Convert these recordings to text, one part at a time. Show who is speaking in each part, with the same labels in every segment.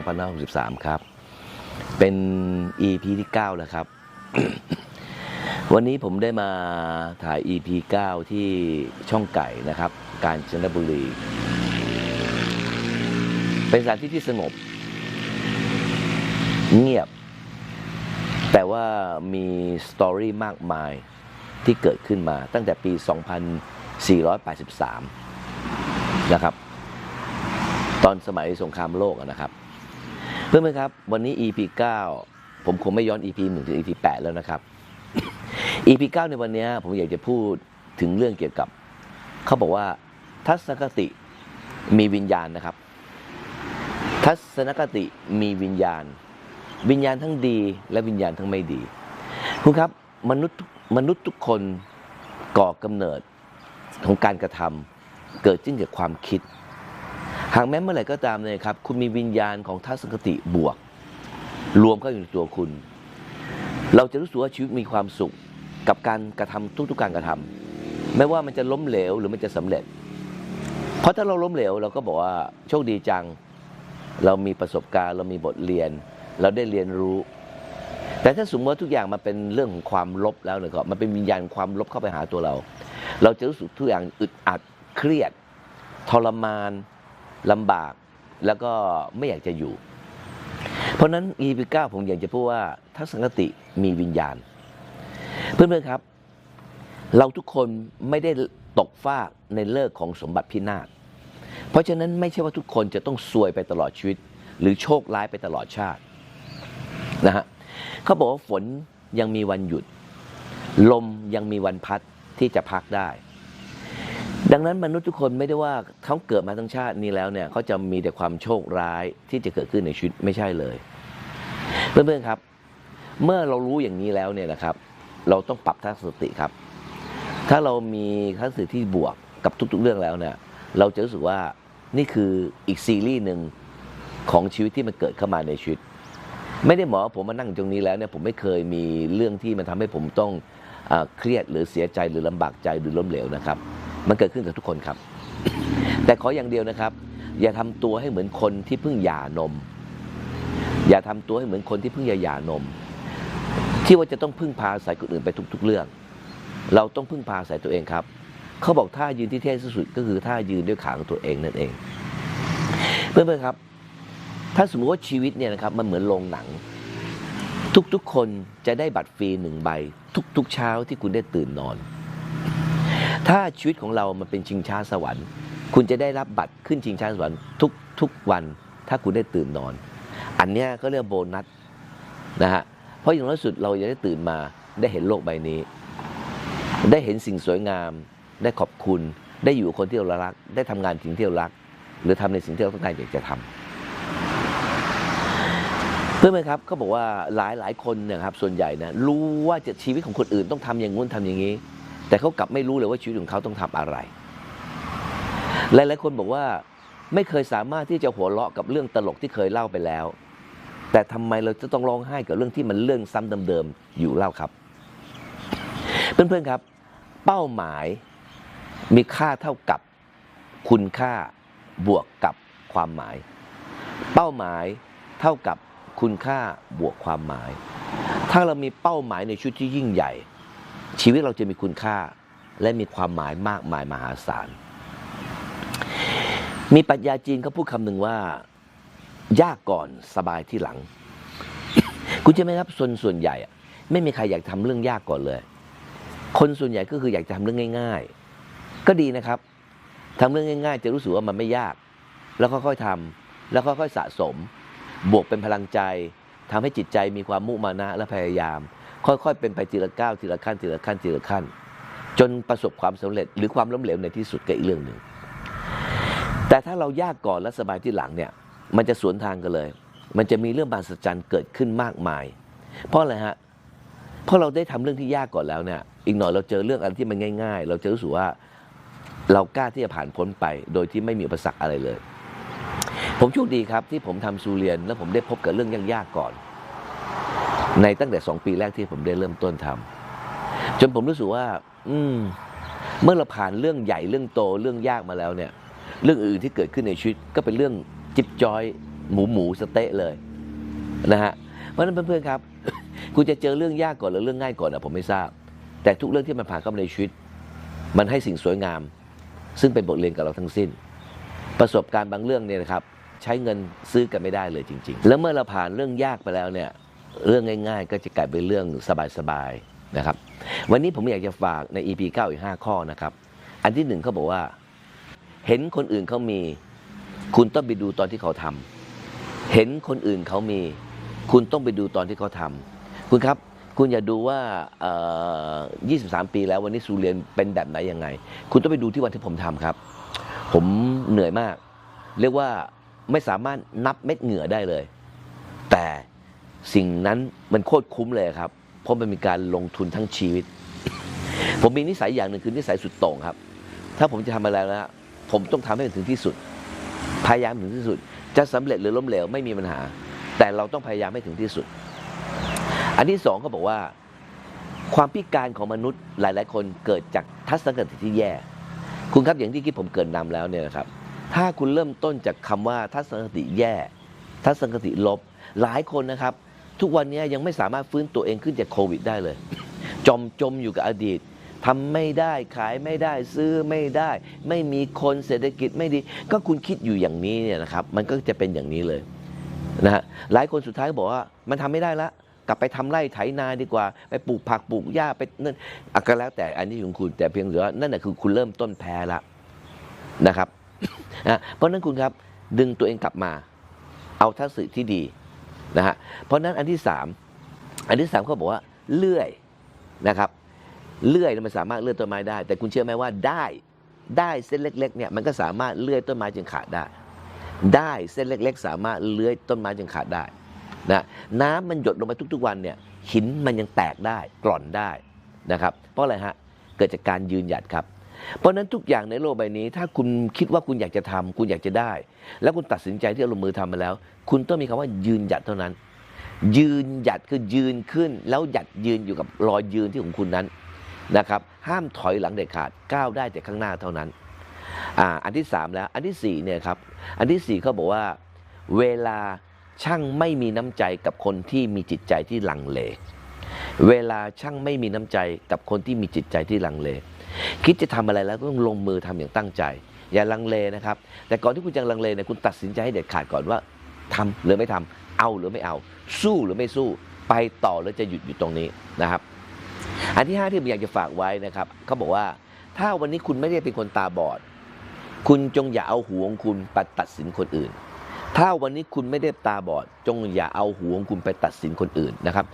Speaker 1: 2563 ครับ เป็น EP ที่ 9 แล้วครับ วันนี้ผมได้มาถ่าย EP 9 ที่ช่องไก่นะครับ กาญจนบุรี เป็นสถานที่ที่สงบ เงียบ แต่ว่ามีสตอรี่มากมายที่เกิดขึ้นมาตั้งแต่ปี 2483 นะครับ ตอนสมัยสงครามโลกนะครับ เพื่อนๆครับ วันนี้ EP 9 ผมคงไม่ย้อน EP 1 ถึง EP 8 แล้วนะครับ EP 9 ในวันนี้ผมอยากจะพูดถึงเรื่องเกี่ยวกับ เขาบอกว่าทัศนคติมีวิญญาณนะครับ ทัศนคติมีวิญญาณ วิญญาณทั้งดี และวิญญาณทั้งไม่ดีคุณครับมนุษย์มนุษย์ทุกคนก่อกำเนิดของการกระทำเกิดขึ้นจากความคิด หากแม้เมื่อไหร่ก็ตามเลยครับ คุณมีวิญญาณของทัศนคติบวก รวมเข้าอยู่ในตัวคุณ เราจะรู้สึกว่าชีวิตมีความสุขกับการกระทำทุกๆการกระทำไม่ว่ามันจะล้มเหลวหรือมันจะสำเร็จ เพราะถ้าเราล้มเหลวเราก็บอกว่าโชคดีจัง เรามีประสบการณ์ เรามีบทเรียน เราได้เรียนรู้ แต่ถ้าสมมติว่าทุกอย่างมันเป็นเรื่องของความลบแล้วเนี่ยก็มันเป็นวิญญาณความลบเข้าไปหาตัวเรา เราจะรู้สึกทุกอย่างอึดอัดเครียด ทรมาน ลำบากแล้วก็ไม่อยากจะอยู่ เพราะนั้น EP 9ผมอยากจะพูดว่าทัศนคติมีวิญญาณ เพื่อนๆครับ เราทุกคนไม่ได้ตกฟากในเลิกของสมบัติพินาศเพราะฉะนั้นไม่ใช่ว่าทุกคนจะต้องซวยไปตลอดชีวิต หรือโชคร้ายไปตลอดชาตินะฮะเขาบอกว่าฝนยังมีวันหยุด ลมยังมีวันพัดที่จะพักได้ ดังนั้นมนุษย์ทุกคนไม่ได้ว่าเขาเกิดมาทั้งชาตินี้แล้วเนี่ยเขาจะมีแต่ความโชคร้ายที่จะเกิดขึ้นในชีวิตไม่ใช่เลย เพื่อนๆครับ เมื่อเรารู้อย่างนี้แล้วเนี่ยนะครับ เราต้องปรับทัศนคติครับ ถ้าเรามีทัศนคติที่บวกกับทุก ๆ เรื่องแล้วเนี่ย เราจะรู้สึกว่านี่คืออีกซีรีส์หนึ่งของชีวิตที่มันเกิดเข้ามาในชีวิต ไม่ได้หมอว่าผมมานั่งตรงนี้แล้วเนี่ยผมไม่เคยมีเรื่องที่มันทำให้ผมต้องอเครียดหรือเสียใจหรือลำบากใจหรือล้มเหลวนะครับ มันเกิดขึ้นกับทุกคนครับ แต่ขออย่างเดียวนะครับ อย่าทำตัวให้เหมือนคนที่เพิ่งหย่านม อย่าทำตัวให้เหมือนคนที่เพิ่งหย่าหย่านม ที่ว่าจะต้องพึ่งพาอายคนอื่นไปทุก ๆ เรื่อง เราต้องพึ่งพาอายตัวเองครับ เขาบอกท่ายืนที่เท่ที่สุดก็คือท่ายืนด้วยขาของตัวเองนั่นเอง เพื่อนๆครับ ถ้าสมมติว่าชีวิตเนี่ยนะครับมันเหมือนโรงหนัง ทุกๆคนจะได้บัตรฟรีหนึ่งใบ ทุกๆเช้าที่คุณได้ตื่นนอน ถ้าชีวิตของเรามันเป็นชิงช้าสวรรค์ คุณจะได้รับบัตรขึ้นชิงช้าสวรรค์ทุกๆวัน ถ้าคุณได้ตื่นนอน อันเนี้ยก็เรียกโบนัสนะฮะเพราะอย่างน้อยสุดเราจะได้ตื่นมาได้เห็นโลกใบนี้ ได้เห็นสิ่งสวยงาม ได้ขอบคุณ ได้อยู่กับคนที่เรารัก ได้ทำงานสิ่งที่เรารัก หรือทำในสิ่งที่เราต้องการอยากจะทำเพื่อนไหมครับเขาบอกว่าหลายหลายคนนี่ยครับส่วนใหญ่นะรู้ว่าจะชีวิตของคนอื่นต้องทำอย่างงู้นทำอย่างนี้ แต่เขากลับไม่รู้เลยว่าชีวิตของเขาต้องทำอะไร หลายหลายคนบอกว่าไม่เคยสามารถที่จะหัวเราะกับเรื่องตลกที่เคยเล่าไปแล้ว แต่ทำไมเราจะต้องร้องไห้กับเรื่องที่มันเรื่องซ้ำเดิมๆอยู่เล่าครับ เพื่อน ๆ ครับ เป้าหมายมีค่าเท่ากับคุณค่าบวกกับความหมาย เป้าหมายเท่ากับคุณค่าบวกความหมาย ถ้าเรามีเป้าหมายในชีวิตที่ยิ่งใหญ่ ชีวิตเราจะมีคุณค่าและมีความหมายมากมายมหาศาล มีปรัชญาจีนเขาพูดคำหนึ่งว่า ยากก่อนสบายที่หลัง คุณเชื่อไหมครับส่วนส่วนใหญ่ ไม่มีใครอยากทำเรื่องยากก่อนเลย คนส่วนใหญ่ก็คืออยากจะทำเรื่องง่าย ๆ ก็ดีนะครับทำเรื่องง่าย ๆ จะรู้สึกว่ามันไม่ยาก แล้วค่อยๆทำแล้วค่อยๆสะสม บวกเป็นพลังใจทำให้จิตใจมีความมุมานะและพยายาม ค่อยๆ เป็นไปทีละก้าวทีละขั้นทีละขั้นทีละขั้น จนประสบความสำเร็จหรือความล้มเหลวในที่สุดก็อีกเรื่องหนึ่งแต่ถ้าเรายากก่อนและสบายที่หลังเนี่ยมันจะสวนทางกันเลย มันจะมีเรื่องบานสัจจันเกิดขึ้นมากมาย เพราะอะไรฮะเพราะเราได้ทำเรื่องที่ยากก่อนแล้วเนี่ยอีกหน่อยเราเจอเรื่องอะไรที่มันง่าย ๆ เราจะรู้สึกว่าเรากล้าที่จะผ่านพ้นไป โดยที่ไม่มีอุปสรรคอะไรเลย ผมโชคดีครับที่ผมทำซูเรียน แล้วผมได้พบกับเรื่องยากๆก่อน ในตั้งแต่สองปีแรกที่ผมได้เริ่มต้นทำจนผมรู้สึกว่า อืม เมื่อเราผ่านเรื่องใหญ่เรื่องโตเรื่องยากมาแล้วเนี่ย เรื่องอื่นที่เกิดขึ้นในชีวิตก็เป็นเรื่องจิบจอย หมูหมูสเต๊ะเลยนะฮะเพราะฉะนั้นเพื่อนๆครับ คุณจะเจอเรื่องยากก่อนหรือเรื่องง่ายก่อนอะผมไม่ทราบ แต่ทุกเรื่องที่มันผ่านเข้ามาในชีวิต มันให้สิ่งสวยงาม ซึ่งเป็นบทเรียนกับเราทั้งสิ้น ประสบการณ์บางเรื่องเนี่ยนะครับ ใช้เงินซื้อกันไม่ได้เลยจริง ๆ แล้วเมื่อเราผ่านเรื่องยากไปแล้วเนี่ย เรื่องง่าย ๆ ก็จะกลายเป็นเรื่องสบายๆนะครับ วันนี้ผมอยากจะฝากใน EP 9อีก5ข้อนะครับ อันที่หนึ่งเขาบอกว่า เห็นคนอื่นเขามี คุณต้องไปดูตอนที่เขาทำเห็นคนอื่นเขามี คุณต้องไปดูตอนที่เขาทำคุณครับคุณอย่าดูว่า 23 ปีแล้ววันนี้สูเรียนเป็นแบบไหนยังไง คุณต้องไปดูที่วันที่ผมทำครับ ผมเหนื่อยมาก เรียกว่าไม่สามารถนับเม็ดเหงื่อได้เลย สิ่งนั้นมันโคตรคุ้มเลยครับ เพราะมันมีการลงทุนทั้งชีวิต ผมมีนิสัยอย่างหนึ่งคือนิสัยสุดโต่งครับ ถ้าผมจะทำอะไรแล้วนะผมต้องทำให้มันถึงที่สุด พยายามถึงที่สุด จะสำเร็จหรือล้มเหลวไม่มีปัญหา แต่เราต้องพยายามให้ถึงที่สุด อันที่สองเขาบอกว่า ความพิการของมนุษย์หลาย ๆ คนเกิดจากทัศนคติที่แย่ คุณครับอย่างที่ที่ผมเกินนำแล้วเนี่ยนะครับ ถ้าคุณเริ่มต้นจากคำว่าทัศนคติแย่ ทัศนคติลบหลายคนนะครับ ทุกวันนี้ยังไม่สามารถฟื้นตัวเองขึ้นจากโควิดได้เลย จมจมอยู่กับอดีตทำไม่ได้ขายไม่ได้ซื้อไม่ได้ ไม่มีคนเศรษฐกิจไม่ดี ก็คุณคิดอยู่อย่างนี้เนี่ยนะครับมันก็จะเป็นอย่างนี้เลยนะฮะหลายคนสุดท้ายก็บอกว่ามันทำไม่ได้ละกลับไปทำไร่ไถนาดีกว่า ไปปลูกผักปลูกหญ้าไปนั่นก็แล้วแต่อันนี้ของคุณแต่เพียงแต่ว่านั่นแหะคือคุณเริ่มต้นแพ้ละนะครับนะเพราะนั้นคุณครับดึงตัวเองกลับมา เอาทัศนที่ดี นะฮะเพราะนั้นอันที่สามอันที่สามเขาบอกว่าเลื่อยนะครับเลื่อยมันสามารถเลื่อยต้นไม้ได้ แต่คุณเชื่อไหมว่าได้ได้เส้นเล็กๆเนี่ยมันก็สามารถเลื่อยต้นไม้จนขาดได้ ได้เส้นเล็กๆ สามารถเลื่อยต้นไม้จนขาดได้นะน้ำมันหยดลงมาทุกๆวันเนี่ยหินมันยังแตกได้กร่อนได้นะครับ เพราะอะไรฮะเกิดจากการยืนหยัดครับ เพราะนั้นทุกอย่างในโลกใบนี้ ถ้าคุณคิดว่าคุณอยากจะทำคุณอยากจะได้ แล้วคุณตัดสินใจที่จะลงมือทำมาแล้ว คุณต้องมีคำว่ายืนหยัดเท่านั้น ยืนหยัดคือยืนขึ้น แล้วหยัดยืนอยู่กับรอยยืนที่ของคุณนั้นนะครับ ห้ามถอยหลังเด็ดขาดก้าวได้แต่ข้างหน้าเท่านั้นอ่าอันที่สามแล้วอันที่สี่เนี่ยครับอันที่สี่เขาบอกว่า เวลาช่างไม่มีน้ำใจกับคนที่มีจิตใจที่ลังเล เวลาช่างไม่มีน้ำใจกับคนที่มีจิตใจที่ลังเล คิดจะทำอะไรแล้วก็ต้องลงมือทำอย่างตั้งใจ อย่าลังเลนะครับ แต่ก่อนที่คุณจะลังเลเนี่ยคุณตัดสินใจให้เด็ดขาดก่อนว่าทำหรือไม่ทำเอาหรือไม่เอา สู้หรือไม่สู้ ไปต่อหรือจะหยุดอยู่ตรงนี้นะครับ อันที่ห้าที่ผมอยากจะฝากไว้นะครับเขาบอกว่าถ้าวันนี้คุณไม่ได้เป็นคนตาบอด คุณจงอย่าเอาหูของคุณไปตัดสินคนอื่น ถ้าวันนี้คุณไม่ได้ตาบอด จงอย่าเอาหูของคุณไปตัดสินคนอื่นนะครับ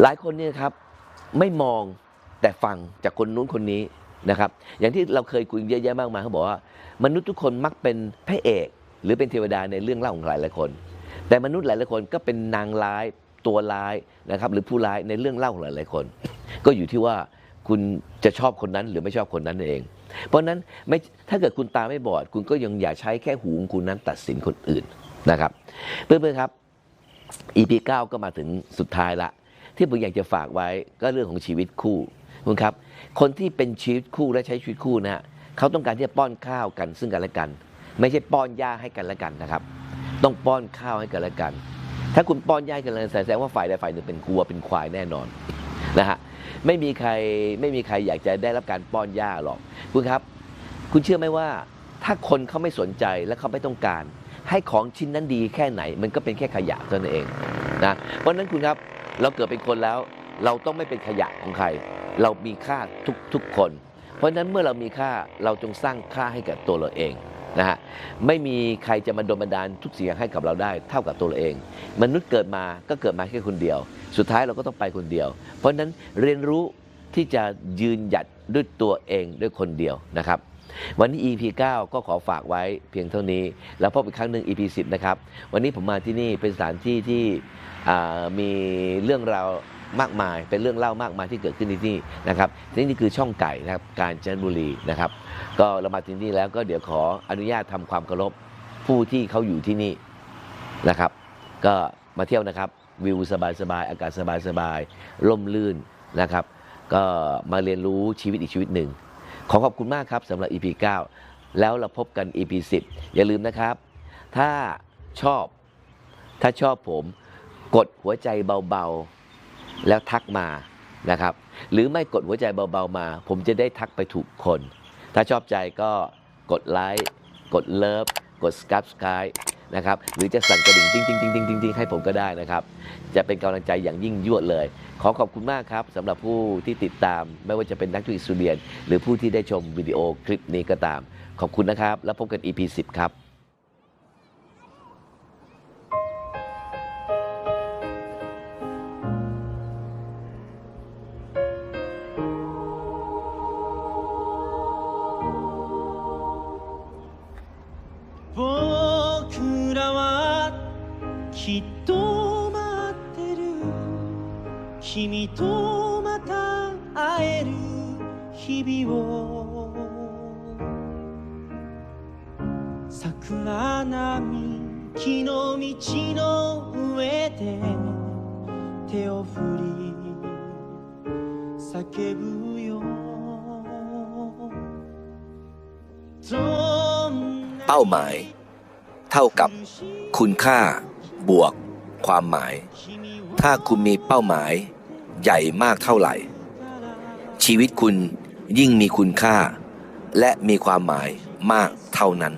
Speaker 1: หลายคนเนี่ยครับไม่มองแต่ฟังจากคนนู้นคนนี้ นะครับ อย่างที่เราเคยคุยเยอะแยะมากมายเขาบอกว่ามนุษย์ทุกคนมักเป็นพระเอก หรือเป็นเทวดาในเรื่องเล่าของหลายหลายคน แต่มนุษย์หลายหลายคนก็เป็นนางร้ายตัวร้ายนะครับ หรือผู้ร้ายในเรื่องเล่าของหลายหลายคน ก็อยู่ที่ว่าคุณจะชอบคนนั้นหรือไม่ชอบคนนั้นเอง เพราะฉะนั้นไม่ถ้าเกิดคุณตาไม่บอด คุณก็ยังอย่าใช้แค่หูของคุณนั้นตัดสินคนอื่นนะครับ เพื่อนๆครับ EP 9 ก็มาถึงสุดท้ายละ ที่ผมอยากจะฝากไว้ก็เรื่องของชีวิตคู่ คุณครับ คนที่เป็นชีวิตคู่และใช้ชีวิตคู่นะฮะเขาต้องการที่จะป้อนข้าวกันซึ่งกันและกัน ไม่ใช่ป้อนหญ้าให้กันและกันนะครับ ต้องป้อนข้าวให้กันและกัน ถ้าคุณป้อนหญ้าให้กันและกันแสดงว่าฝ่ายใดฝ่ายหนึ่งเป็นกัวเป็นควายแน่นอนนะฮะไม่มีใครไม่มีใครอยากจะได้รับการป้อนหญ้าหรอกคุณครับ คุณเชื่อไหมว่า ถ้าคนเขาไม่สนใจและเขาไม่ต้องการ ให้ของชิ้นนั้นดีแค่ไหน มันก็เป็นแค่ขยะเท่านั้นเองนะเพราะนั้นคุณครับเราเกิดเป็นคนแล้ว เราต้องไม่เป็นขยะของใคร เรามีค่าทุกทุกคน เพราะฉะนั้นเมื่อเรามีค่าเราจงสร้างค่าให้กับตัวเราเองนะฮะไม่มีใครจะมาดลบันดาลทุกสิ่งอย่างให้กับเราได้เท่ากับตัวเราเอง มนุษย์เกิดมาก็เกิดมาแค่คนเดียว สุดท้ายเราก็ต้องไปคนเดียว เพราะฉะนั้นเรียนรู้ที่จะยืนหยัดด้วยตัวเองด้วยคนเดียวนะครับ วันนี้ EP 9 ก็ขอฝากไว้เพียงเท่านี้ แล้วพบอีกครั้งหนึ่ง EP 10 นะครับ วันนี้ผมมาที่นี่เป็นสถานที่ที่มีเรื่องราว มากมาย เป็นเรื่องเล่ามากมายที่เกิดขึ้นที่นี่นะครับที่นี่คือช่องไก่นะครับกาญจนบุรีนะครับ ก็เรามาที่นี่แล้วก็เดี๋ยวขออนุญาตทำความเคารพผู้ที่เขาอยู่ที่นี่นะครับ ก็มาเที่ยวนะครับวิวสบายๆอากาศสบายๆร่มรื่นนะครับ ก็มาเรียนรู้ชีวิตอีกชีวิตหนึ่งขอขอบคุณมากครับสำหรับ EP 9 แล้วเราพบกัน EP 10 อย่าลืมนะครับ ถ้าชอบ ถ้าชอบผม กดหัวใจเบาๆ แล้วทักมานะครับ หรือไม่กดหัวใจเบาๆมา ผมจะได้ทักไปถูกคน ถ้าชอบใจก็กดไลค์กดเลิฟกด subscribe นะครับหรือจะสั่นกระดิ่งติ๊งติ๊งติ๊งติ๊งติ๊งติ๊งให้ผมก็ได้นะครับ จะเป็นกำลังใจอย่างยิ่งยวดเลย ขอขอบคุณมากครับสำหรับผู้ที่ติดตาม ไม่ว่าจะเป็นนักธุรกิจสตูเดียน หรือผู้ที่ได้ชมวิดีโอคลิปนี้ก็ตาม ขอบคุณนะครับ แล้วพบกัน EP 10 ครับ
Speaker 2: 君とまた会える日々を桜並木の道の上で手を振り叫ぶよどんな
Speaker 1: เป้าหมาย เท่ากับคุณค่า บวก ความหมาย ถ้าคุณมีเป้าหมาย ใหญ่มากเท่าไหร่ ชีวิตคุณยิ่งมีคุณค่า และมีความหมายมากเท่านั้น